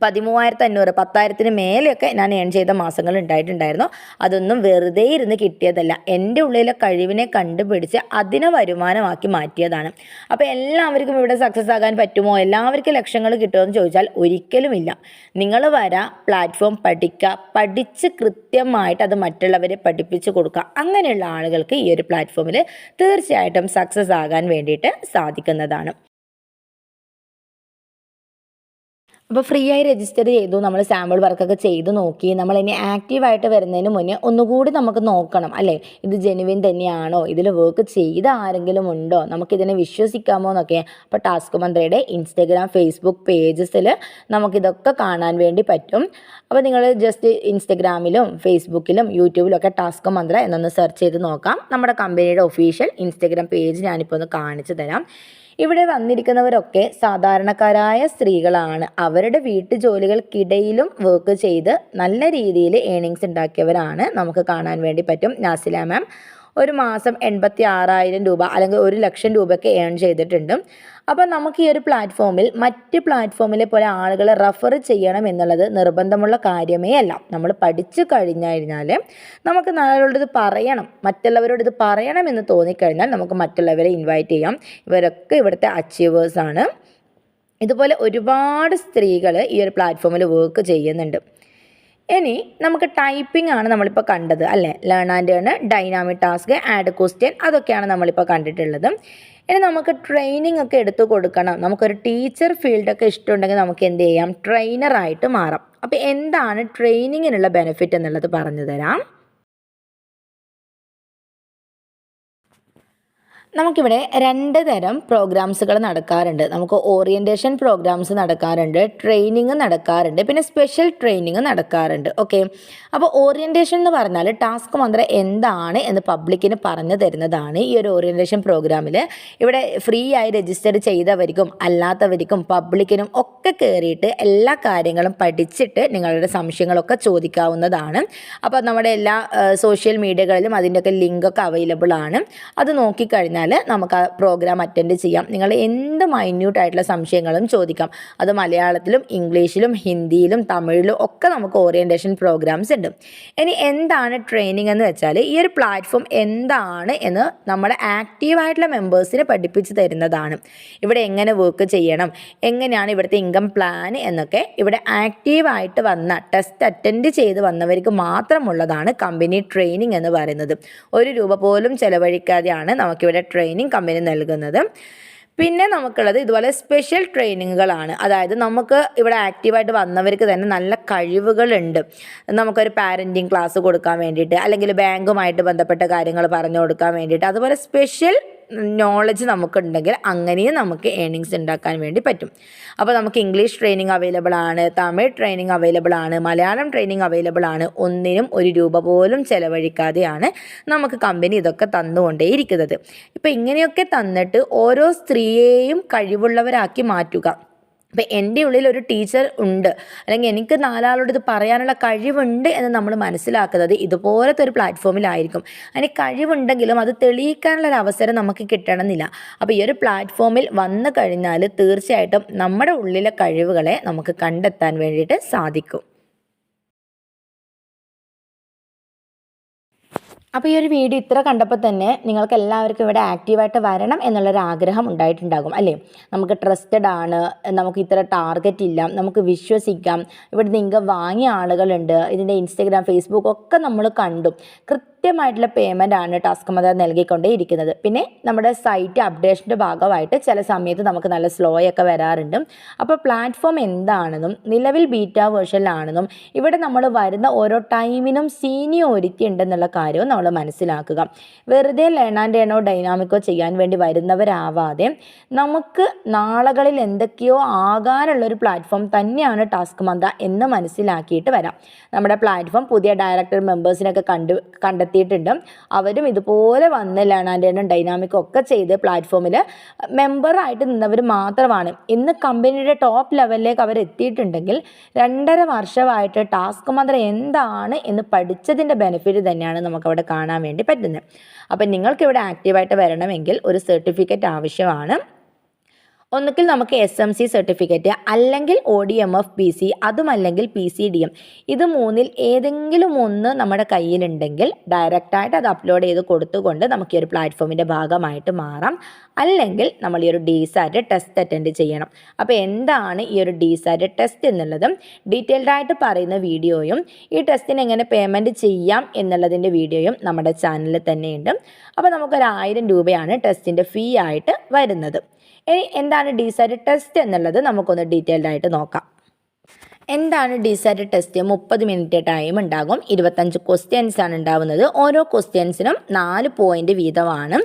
പതിമൂവായിരത്തി അഞ്ഞൂറ് പത്തായിരത്തിന് മേലെയൊക്കെ ഞാൻ ഏൺ ചെയ്ത മാസങ്ങൾ ഉണ്ടായിട്ടുണ്ടായിരുന്നു. അതൊന്നും വെറുതെ ഇരുന്ന് കിട്ടിയതല്ല. എന്റെ ഉള്ളിലെ കഴിവിനെ കണ്ടുപിടിച്ച് അതിനെ വരുമാനമാക്കി മാറ്റിയതാണ്. അപ്പോൾ എല്ലാവർക്കും ഇവിടെ സക്സസ് ആകാൻ പറ്റുമോ? എല്ലാവർക്കും ലക്ഷങ്ങൾ കിട്ടുമോ എന്ന് ചോദിച്ചാൽ ഒരിക്കലുമില്ല. നിങ്ങൾ വരാ പ്ലാറ്റ്ഫോം പഠിക്കുക പഠിച്ച് കൃത്യമായിട്ട് അത് മറ്റുള്ളവരെ പഠിപ്പിച്ച് കൊടുക്കുക. അങ്ങനെയുള്ള ആളുകൾക്ക് ഈ ഒരു പ്ലാറ്റ്ഫോമിൽ തീർച്ചയായിട്ടും സക്സസ് ആകാൻ വേണ്ടിയിട്ട് സാധിക്കുന്നതാണ്. അപ്പോൾ ഫ്രീ ആയി രജിസ്റ്റർ ചെയ്തു. നമ്മൾ സാമ്പിൾ വർക്കൊക്കെ ചെയ്ത് നോക്കി. നമ്മൾ ഇനി ആക്റ്റീവായിട്ട് വരുന്നതിന് മുന്നേ ഒന്നുകൂടി നമുക്ക് നോക്കണം അല്ലേ? ഇത് ജെനുവിൻ തന്നെയാണോ? ഇതിൽ വർക്ക് ചെയ്ത ആരെങ്കിലും ഉണ്ടോ? നമുക്കിതിനെ വിശ്വസിക്കാമോ എന്നൊക്കെ. അപ്പോൾ ടാസ്ക് മന്ത്രിയുടെ ഇൻസ്റ്റഗ്രാം ഫേസ്ബുക്ക് പേജസിൽ നമുക്കിതൊക്കെ കാണാൻ വേണ്ടി പറ്റും. അപ്പോൾ നിങ്ങൾ ജസ്റ്റ് ഇൻസ്റ്റഗ്രാമിലും ഫേസ്ബുക്കിലും യൂട്യൂബിലും ഒക്കെ ടാസ്ക് മന്ത്ര എന്നൊന്ന് സെർച്ച് ചെയ്ത് നോക്കാം. നമ്മുടെ കമ്പനിയുടെ ഒഫീഷ്യൽ ഇൻസ്റ്റഗ്രാം പേജ് ഞാനിപ്പോൾ ഒന്ന് കാണിച്ചു തരാം. ഇവിടെ വന്നിരിക്കുന്നവരൊക്കെ സാധാരണക്കാരായ സ്ത്രീകളാണ്. അവരുടെ വീട്ടുജോലികൾക്കിടയിലും വർക്ക് ചെയ്ത് നല്ല രീതിയിൽ ഏണിങ്സ് ഉണ്ടാക്കിയവരാണ് നമുക്ക് കാണാൻ വേണ്ടി പറ്റും. നാസില മാം ഒരു മാസം എൺപത്തി ആറായിരം രൂപ അല്ലെങ്കിൽ ഒരു ലക്ഷം രൂപയൊക്കെ ഏൺ ചെയ്തിട്ടുണ്ട്. അപ്പോൾ നമുക്ക് ഈ ഒരു പ്ലാറ്റ്ഫോമിൽ മറ്റ് പ്ലാറ്റ്ഫോമിലെ പോലെ ആളുകളെ റെഫർ ചെയ്യണം എന്നുള്ളത് നിർബന്ധമുള്ള കാര്യമേ അല്ല. നമ്മൾ പഠിച്ചു കഴിഞ്ഞു കഴിഞ്ഞാൽ നമുക്ക് നാളോടത് പറയണം മറ്റുള്ളവരോട് ഇത് പറയണം എന്ന് തോന്നിക്കഴിഞ്ഞാൽ നമുക്ക് മറ്റുള്ളവരെ ഇൻവൈറ്റ് ചെയ്യാം. ഇവരൊക്കെ ഇവിടുത്തെ അച്ചീവേഴ്സാണ് ഇതുപോലെ ഒരുപാട് സ്ത്രീകൾ ഈ ഒരു പ്ലാറ്റ്ഫോമിൽ വർക്ക് ചെയ്യുന്നുണ്ട്. ഇനി നമുക്ക് ടൈപ്പിംഗ് ആണ് നമ്മളിപ്പോൾ കണ്ടത് അല്ലേ? Learn and dynamic task add question അതൊക്കെയാണ് നമ്മളിപ്പോൾ കണ്ടിട്ടുള്ളത്. ഇനി നമുക്ക് ട്രെയിനിങ് ഒക്കെ എടുത്തു കൊടുക്കണം. നമുക്കൊരു ടീച്ചർ ഫീൽഡൊക്കെ ഇഷ്ടമുണ്ടെങ്കിൽ നമുക്ക് എന്ത് ചെയ്യാം? ട്രെയിനറായിട്ട് മാറാം. അപ്പോൾ എന്താണ് ട്രെയിനിങ്ങിനുള്ള ബെനിഫിറ്റ് എന്നുള്ളത് പറഞ്ഞു തരാം. നമുക്കിവിടെ രണ്ട് തരം പ്രോഗ്രാംസുകൾ നടക്കാറുണ്ട്. നമുക്ക് ഓറിയന്റേഷൻ പ്രോഗ്രാംസ് നടക്കാറുണ്ട് ട്രെയിനിങ് നടക്കാറുണ്ട് പിന്നെ സ്പെഷ്യൽ ട്രെയിനിങ് നടക്കാറുണ്ട്. ഓക്കെ അപ്പോൾ ഓറിയന്റേഷൻ എന്ന് പറഞ്ഞാൽ ടാസ്ക് മന്ത്ര എന്താണ് എന്ന് പബ്ലിക്കിന് പറഞ്ഞു തരുന്നതാണ് ഈ ഒരു ഓറിയന്റേഷൻ പ്രോഗ്രാമിൽ ഇവിടെ ഫ്രീ ആയി രജിസ്റ്റർ ചെയ്തവർക്കും അല്ലാത്തവർക്കും പബ്ലിക്കിനും ഒക്കെ കയറിയിട്ട് എല്ലാ കാര്യങ്ങളും പഠിച്ചിട്ട് നിങ്ങളുടെ സംശയങ്ങളൊക്കെ ചോദിക്കാവുന്നതാണ്. അപ്പോൾ നമ്മുടെ എല്ലാ സോഷ്യൽ മീഡിയകളിലും അതിന്റെയൊക്കെ ലിങ്കൊക്കെ അവൈലബിൾ ആണ്. അത് നോക്കിക്കഴിഞ്ഞാൽ കഴിഞ്ഞാൽ നമുക്ക് ആ പ്രോഗ്രാം അറ്റൻഡ് ചെയ്യാം. നിങ്ങൾ എന്ത് മൈന്യൂട്ടായിട്ടുള്ള സംശയങ്ങളും ചോദിക്കാം. അത് മലയാളത്തിലും ഇംഗ്ലീഷിലും ഹിന്ദിയിലും തമിഴിലും ഒക്കെ നമുക്ക് ഓറിയന്റേഷൻ പ്രോഗ്രാംസ് ഉണ്ട്. ഇനി എന്താണ് ട്രെയിനിങ് എന്ന് വെച്ചാൽ ഈ ഒരു പ്ലാറ്റ്ഫോം എന്താണ് എന്ന് നമ്മുടെ ആക്റ്റീവായിട്ടുള്ള മെമ്പേഴ്സിനെ പഠിപ്പിച്ച് തരുന്നതാണ്. ഇവിടെ എങ്ങനെ വർക്ക് ചെയ്യണം എങ്ങനെയാണ് ഇവിടുത്തെ ഇൻകം പ്ലാൻ എന്നൊക്കെ ഇവിടെ ആക്റ്റീവായിട്ട് വന്ന ടെസ്റ്റ് അറ്റൻഡ് ചെയ്ത് വന്നവർക്ക് മാത്രമുള്ളതാണ് കമ്പനി ട്രെയിനിങ് എന്ന് പറയുന്നത്. ഒരു രൂപ പോലും ചെലവഴിക്കാതെയാണ് നമുക്കിവിടെ ട്രെയിനിങ് കമ്പനി നൽകുന്നത്. പിന്നെ നമുക്കുള്ളത് ഇതുപോലെ സ്പെഷ്യൽ ട്രെയിനിങ്ങുകളാണ് അതായത് നമുക്ക് ഇവിടെ ആക്റ്റീവായിട്ട് വന്നവർക്ക് തന്നെ നല്ല കഴിവുകളുണ്ട്. നമുക്കൊരു പാരന്റിങ് ക്ലാസ് കൊടുക്കാൻ വേണ്ടിയിട്ട് അല്ലെങ്കിൽ ബാങ്കുമായിട്ട് ബന്ധപ്പെട്ട കാര്യങ്ങൾ പറഞ്ഞു കൊടുക്കാൻ വേണ്ടിയിട്ട് അതുപോലെ സ്പെഷ്യൽ നോളജ് നമുക്കുണ്ടെങ്കിൽ അങ്ങനെയും നമുക്ക് ഏണിങ്സ് ഉണ്ടാക്കാൻ വേണ്ടി പറ്റും. അപ്പോൾ നമുക്ക് ഇംഗ്ലീഷ് ട്രെയിനിങ് അവൈലബിൾ ആണ് തമിഴ് ട്രെയിനിങ് അവൈലബിൾ ആണ് മലയാളം ട്രെയിനിങ് അവൈലബിൾ ആണ്. ഒന്നിനും ഒരു രൂപ പോലും ചിലവഴിക്കാതെയാണ് നമുക്ക് കമ്പനി ഇതൊക്കെ തന്നുകൊണ്ടേയിരിക്കുന്നത്. ഇപ്പോൾ ഇങ്ങനെയൊക്കെ തന്നിട്ട് ഓരോ സ്ത്രീയെയും കഴിവുള്ളവരാക്കി മാറ്റുക. അപ്പം എന്റെ ഉള്ളിൽ ഒരു ടീച്ചർ ഉണ്ട്. അല്ലെങ്കിൽ എനിക്ക് നാലാളോട് ഇത് പറയാനുള്ള കഴിവുണ്ട് എന്ന് നമ്മൾ മനസ്സിലാക്കുന്നത് ഇതുപോലത്തെ ഒരു പ്ലാറ്റ്ഫോമിലായിരിക്കും. അതിന് കഴിവുണ്ടെങ്കിലും അത് തെളിയിക്കാനുള്ള ഒരു അവസരം നമുക്ക് കിട്ടണമെന്നില്ല. അപ്പോൾ ഈ ഒരു പ്ലാറ്റ്ഫോമിൽ വന്നു കഴിഞ്ഞാൽ തീർച്ചയായിട്ടും നമ്മുടെ ഉള്ളിലെ കഴിവുകളെ നമുക്ക് കണ്ടെത്താൻ വേണ്ടിയിട്ട് സാധിക്കും. അപ്പോൾ ഈ ഒരു വീഡിയോ ഇത്ര കണ്ടപ്പോൾ തന്നെ നിങ്ങൾക്ക് എല്ലാവർക്കും ഇവിടെ ആക്റ്റീവായിട്ട് വരണം എന്നുള്ളൊരു ആഗ്രഹം ഉണ്ടായിട്ടുണ്ടാകും അല്ലേ? നമുക്ക് ട്രസ്റ്റഡ് ആണ് നമുക്ക് ഇത്ര ടാർഗറ്റ് ഇല്ല നമുക്ക് വിശ്വസിക്കാം. ഇവിടെ നിങ്ങൾക്ക് വാങ്ങിയ ആളുകളുണ്ട് ഇതിന്റെ ഇൻസ്റ്റഗ്രാം ഫേസ്ബുക്ക് ഒക്കെ നമ്മൾ കണ്ടു. കൃത്യമായിട്ടുള്ള പേയ്മെന്റ് ആണ് ടാസ്ക് മദർ നൽകിക്കൊണ്ടേ ഇരിക്കുന്നത് പിന്നെ നമ്മുടെ സൈറ്റ് അപ്ഡേഷന്റെ ഭാഗമായിട്ട് ചില സമയത്ത് നമുക്ക് നല്ല സ്ലോ ഒക്കെ വരാറുണ്ട്. അപ്പോൾ പ്ലാറ്റ്ഫോം എന്താണെന്നും നിലവിൽ ബീറ്റ വേർഷനിലാണെന്നും ഇവിടെ നമ്മൾ വരുന്ന ഓരോ ടൈമിനും സീനിയോരിറ്റി ഉണ്ടെന്നുള്ള കാര്യവും നമ്മൾ മനസ്സിലാക്കുക. വെറുതെ ലേൺ ഡൈനാമിക്കോ ചെയ്യാൻ വേണ്ടി വരുന്നവരാവാതെ നമുക്ക് നാളുകളിൽ എന്തൊക്കെയോ ആകാനുള്ളൊരു പ്ലാറ്റ്ഫോം തന്നെയാണ് ടാസ്ക് മന്ത എന്ന് മനസ്സിലാക്കിയിട്ട് വരാം. നമ്മുടെ പ്ലാറ്റ്ഫോം പുതിയ ഡയറക്ടർ മെമ്പേഴ്സിനൊക്കെ കണ്ട് കണ്ടെത്തി നടത്തിയിട്ടുണ്ട്. അവരും ഇതുപോലെ വന്ന് ലേണാൻഡേണും ഡൈനാമിക്കും ഒക്കെ ചെയ്ത് പ്ലാറ്റ്ഫോമിൽ മെമ്പറായിട്ട് നിന്നവർ മാത്രമാണ്. ഇന്ന് കമ്പനിയുടെ ടോപ്പ് ലെവലിലേക്ക് അവർ എത്തിയിട്ടുണ്ടെങ്കിൽ രണ്ടര വർഷമായിട്ട് ടാസ്ക് മന്ത്രം എന്താണ് എന്ന് പഠിച്ചതിന്റെ ബെനിഫിറ്റ് തന്നെയാണ് നമുക്കവിടെ കാണാൻ വേണ്ടി പറ്റുന്നത്. അപ്പം നിങ്ങൾക്കിവിടെ ആക്റ്റീവായിട്ട് വരണമെങ്കിൽ ഒരു സർട്ടിഫിക്കറ്റ് ആവശ്യമാണ്. ഒന്നുകിൽ നമുക്ക് എസ് എം സി സർട്ടിഫിക്കറ്റ് അല്ലെങ്കിൽ O D M F P C അതുമല്ലെങ്കിൽ പി സി ഡി എം ഇത് മൂന്നിൽ ഏതെങ്കിലും ഒന്ന് നമ്മുടെ കയ്യിലുണ്ടെങ്കിൽ ഡയറക്റ്റായിട്ട് അത് അപ്ലോഡ് ചെയ്ത് കൊടുത്തുകൊണ്ട് നമുക്ക് ഈ ഒരു പ്ലാറ്റ്ഫോമിന്റെ ഭാഗമായിട്ട് മാറാം. അല്ലെങ്കിൽ നമ്മൾ ഈ ഒരു ഡി സാറ്റ് ടെസ്റ്റ് അറ്റൻഡ് ചെയ്യണം. അപ്പോൾ എന്താണ് ഈ ഒരു ഡി സാറ്റ് ടെസ്റ്റ് എന്നുള്ളതും? ഡീറ്റെയിൽഡ് ആയിട്ട് പറയുന്ന വീഡിയോയും ഈ ടെസ്റ്റിന് എങ്ങനെ പേയ്മെന്റ് ചെയ്യാം എന്നുള്ളതിന്റെ വീഡിയോയും നമ്മുടെ ചാനലിൽ തന്നെയുണ്ട്. അപ്പോൾ നമുക്കൊരു ആയിരം രൂപയാണ് ടെസ്റ്റിന്റെ ഫീ ആയിട്ട് വരുന്നത്. ഇനി എന്താണ് ഡിസൈഡ് ടെസ്റ്റ് എന്നുള്ളത് നമുക്കൊന്ന് ഡീറ്റെയിൽഡ് ആയിട്ട് നോക്കാം. എന്താണ് ഡിസൈഡ് ടെസ്റ്റ് മുപ്പത് മിനിറ്റ് ടൈം ഉണ്ടാകും. ഇരുപത്തഞ്ച് ക്വസ്റ്റ്യൻസ് ആണ് ഉണ്ടാവുന്നത്. ഓരോ ക്വസ്റ്റ്യൻസിനും നാല് പോയിന്റ് വീതമാണ്.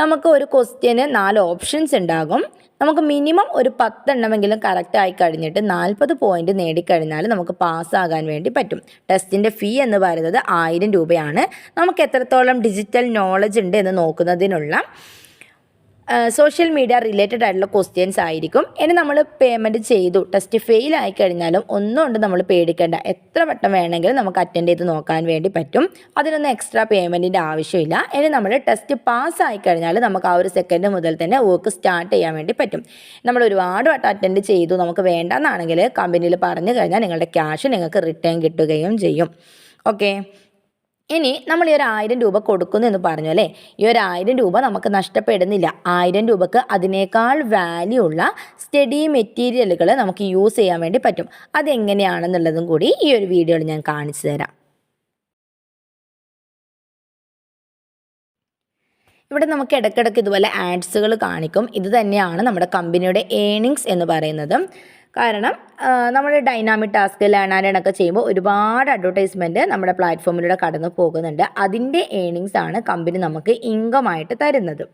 നമുക്ക് ഒരു ക്വസ്റ്റ്യന് നാല് ഓപ്ഷൻസ് ഉണ്ടാകും. നമുക്ക് മിനിമം ഒരു പത്തെണ്ണമെങ്കിലും കറക്റ്റ് ആയി കഴിഞ്ഞിട്ട് നാൽപ്പത് പോയിന്റ് നേടിക്കഴിഞ്ഞാൽ നമുക്ക് പാസ്സാകാൻ വേണ്ടി പറ്റും. ടെസ്റ്റിന്റെ ഫീ എന്ന് പറയുന്നത് ആയിരം രൂപയാണ്. നമുക്ക് എത്രത്തോളം ഡിജിറ്റൽ നോളജ് ഉണ്ട് എന്ന് നോക്കുന്നതിനുള്ള സോഷ്യൽ മീഡിയ റിലേറ്റഡ് ആയിട്ടുള്ള ക്വസ്റ്റ്യൻസ് ആയിരിക്കും. ഇനി നമ്മൾ പേയ്മെന്റ് ചെയ്തു ടെസ്റ്റ് ഫെയിൽ ആയി കഴിഞ്ഞാലും ഒന്നും കൊണ്ട് നമ്മൾ പേടിക്കേണ്ട. എത്ര വട്ടം വേണമെങ്കിലും നമുക്ക് അറ്റൻഡ് ചെയ്ത് നോക്കാൻ വേണ്ടി പറ്റും. അതിനൊന്നും എക്സ്ട്രാ പേയ്മെന്റിന്റെ ആവശ്യമില്ല. ഇനി നമ്മൾ ടെസ്റ്റ് പാസ് ആയി കഴിഞ്ഞാൽ നമുക്ക് ആ ഒരു സെക്കൻഡ് മുതൽ തന്നെ വർക്ക് സ്റ്റാർട്ട് ചെയ്യാൻ വേണ്ടി പറ്റും. നമ്മൾ ഒരുപാട് വട്ടം അറ്റൻഡ് ചെയ്തു നമുക്ക് വേണ്ടെന്നാണെങ്കിൽ കമ്പനിയിൽ പറഞ്ഞു കഴിഞ്ഞാൽ നിങ്ങളുടെ ക്യാഷ് നിങ്ങൾക്ക് റിട്ടേൺ കിട്ടുകയും ചെയ്യും. ഓക്കെ ഇനി നമ്മൾ ഈ ഒരു ആയിരം രൂപ കൊടുക്കുന്നു എന്ന് പറഞ്ഞു അല്ലേ? ഈ ഒരു ആയിരം രൂപ നമുക്ക് നഷ്ടപ്പെടുന്നില്ല. ആയിരം രൂപക്ക് അതിനേക്കാൾ വാല്യൂ ഉള്ള സ്റ്റഡി മെറ്റീരിയലുകൾ നമുക്ക് യൂസ് ചെയ്യാൻ വേണ്ടി പറ്റും. അതെങ്ങനെയാണെന്നുള്ളതും കൂടി ഈ ഒരു വീഡിയോയിൽ ഞാൻ കാണിച്ചു തരാം. ഇവിടെ നമുക്ക് ഇടയ്ക്കിടയ്ക്ക് ഇതുപോലെ ആഡ്സുകൾ കാണിക്കും. ഇത് തന്നെയാണ് നമ്മുടെ കമ്പനിയുടെ ഏണിങ്സ് എന്ന് പറയുന്നത്. കാരണം നമ്മൾ ഡൈനാമിക് ടാസ്ക് ലേണാനൊക്കെ ചെയ്യുമ്പോൾ ഒരുപാട് അഡ്വർടൈസ്മെന്റ് നമ്മുടെ പ്ലാറ്റ്ഫോമിലൂടെ കടന്നു പോകുന്നുണ്ട്. അതിന്റെ ഏണിങ്സ് ആണ് കമ്പനി നമുക്ക് ഇൻകം ആയിട്ട് തരുന്നത്.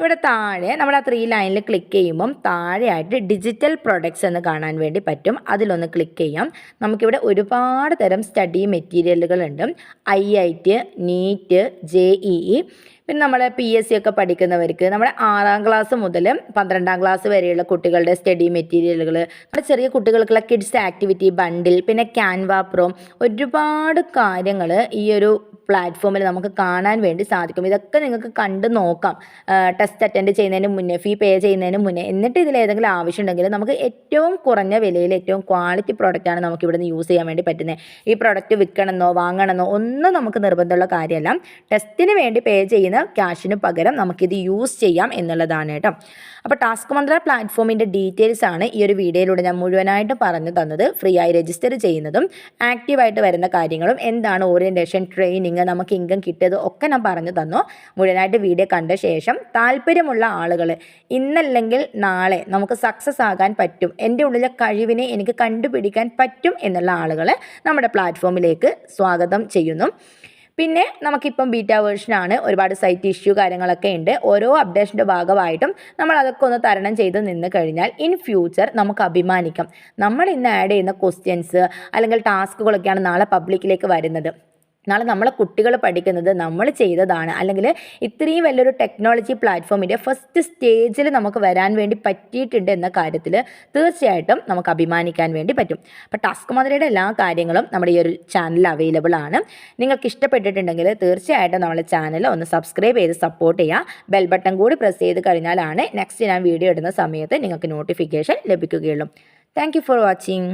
ഇവിടെ താഴെ നമ്മൾ ആ ത്രീ ലൈനിൽ ക്ലിക്ക് ചെയ്യുമ്പം താഴെയായിട്ട് ഡിജിറ്റൽ പ്രൊഡക്ട്സ് എന്ന് കാണാൻ വേണ്ടി പറ്റും. അതിലൊന്ന് ക്ലിക്ക് ചെയ്യാം. നമുക്കിവിടെ ഒരുപാട് തരം study മെറ്റീരിയലുകളുണ്ട് I I T NEET J E പിന്നെ നമ്മൾ പി എസ് സി ഒക്കെ പഠിക്കുന്നവർക്ക് നമ്മുടെ ആറാം ക്ലാസ് മുതൽ പന്ത്രണ്ടാം ക്ലാസ് വരെയുള്ള കുട്ടികളുടെ സ്റ്റഡി മെറ്റീരിയലുകൾ നമ്മുടെ ചെറിയ കുട്ടികൾക്കുള്ള കിഡ്സ് ആക്ടിവിറ്റി ബണ്ടിൽ പിന്നെ ക്യാൻവാ പ്രോ ഒരുപാട് കാര്യങ്ങൾ ഈ ഒരു പ്ലാറ്റ്ഫോമിൽ നമുക്ക് കാണാൻ വേണ്ടി സാധിക്കും. ഇതൊക്കെ നിങ്ങൾക്ക് കണ്ടു നോക്കാം. ടെസ്റ്റ് അറ്റൻഡ് ചെയ്യുന്നതിന് മുന്നേ ഫീ പേ ചെയ്യുന്നതിന് മുന്നേ. എന്നിട്ട് ഇതിൽ ഏതെങ്കിലും ആവശ്യമുണ്ടെങ്കിൽ നമുക്ക് ഏറ്റവും കുറഞ്ഞ വിലയിൽ ഏറ്റവും ക്വാളിറ്റി പ്രോഡക്റ്റാണ് നമുക്ക് ഇവിടുന്ന് യൂസ് ചെയ്യാൻ വേണ്ടി പറ്റുന്നത് ഈ പ്രോഡക്റ്റ് വിൽക്കണമെന്നോ വാങ്ങണമെന്നോ ഒന്നും നമുക്ക് നിർബന്ധമുള്ള കാര്യമല്ല. ടെസ്റ്റിന് വേണ്ടി പേ ചെയ്യുന്ന ക്യാഷിന് പകരം നമുക്കിത് യൂസ് ചെയ്യാം എന്നുള്ളതാണ് കേട്ടോ. അപ്പോൾ ടാസ്ക് മന്ത്ര പ്ലാറ്റ്ഫോമിന്റെ ഡീറ്റെയിൽസ് ആണ് ഈ ഒരു വീഡിയോയിലൂടെ ഞാൻ മുഴുവനായിട്ട് പറഞ്ഞു തന്നത്. ഫ്രീ ആയി രജിസ്റ്റർ ചെയ്യുന്നതും ആക്റ്റീവായിട്ട് വരുന്ന കാര്യങ്ങളും എന്താണ് ഓറിയന്റേഷൻ ട്രെയിനിങ് നമുക്ക് ഇൻകം കിട്ടിയത് ഒക്കെ ഞാൻ പറഞ്ഞു തന്നു. മുഴുവനായിട്ട് വീഡിയോ കണ്ട ശേഷം താല്പര്യമുള്ള ആളുകൾ ഇന്നല്ലെങ്കിൽ നാളെ നമുക്ക് സക്സസ് ആകാൻ പറ്റും എന്റെ ഉള്ളിലെ കഴിവിനെ എനിക്ക് കണ്ടുപിടിക്കാൻ പറ്റും എന്നുള്ള ആളുകളെ നമ്മുടെ പ്ലാറ്റ്ഫോമിലേക്ക് സ്വാഗതം ചെയ്യുന്നു. പിന്നെ നമുക്കിപ്പം ബീറ്റ വേർഷനാണ് ഒരുപാട് സൈറ്റ് ഇഷ്യൂ കാര്യങ്ങളൊക്കെ ഉണ്ട്. ഓരോ അപ്ഡേഷന്റെ ഭാഗമായിട്ടും നമ്മൾ അതൊക്കെ ഒന്ന് തരണം ചെയ്ത് നിന്ന് കഴിഞ്ഞാൽ ഇൻ ഫ്യൂച്ചർ നമുക്ക് അഭിമാനിക്കാം. നമ്മൾ ഇന്ന് ആഡ് ചെയ്യുന്ന ക്വസ്റ്റ്യൻസ് അല്ലെങ്കിൽ ടാസ്കുകളൊക്കെയാണ് നാളെ പബ്ലിക്കിലേക്ക് വരുന്നത്. നാളെ നമ്മളെ കുട്ടികൾ പഠിക്കുന്നത് നമ്മൾ ചെയ്തതാണ്. അല്ലെങ്കിൽ ഇത്രയും വലിയൊരു ടെക്നോളജി പ്ലാറ്റ്ഫോമിന്റെ ഫസ്റ്റ് സ്റ്റേജിൽ നമുക്ക് വരാൻ വേണ്ടി പറ്റിയിട്ടുണ്ട് എന്ന കാര്യത്തിൽ തീർച്ചയായിട്ടും നമുക്ക് അഭിമാനിക്കാൻ വേണ്ടി പറ്റും. അപ്പോൾ ടാസ്ക് മാതിരിയുടെ എല്ലാ കാര്യങ്ങളും നമ്മുടെ ഈ ഒരു ചാനലിൽ അവൈലബിൾ ആണ്. നിങ്ങൾക്ക് ഇഷ്ടപ്പെട്ടിട്ടുണ്ടെങ്കിൽ തീർച്ചയായിട്ടും നമ്മളെ ചാനൽ ഒന്ന് സബ്സ്ക്രൈബ് ചെയ്ത് സപ്പോർട്ട് ചെയ്യുക. ബെൽ ബട്ടൺ കൂടി പ്രസ് ചെയ്ത് കഴിഞ്ഞാലാണ് നെക്സ്റ്റ് ഞാൻ വീഡിയോ ഇടുന്ന സമയത്ത് നിങ്ങൾക്ക് നോട്ടിഫിക്കേഷൻ ലഭിക്കുകയുള്ളൂ. Thank for watching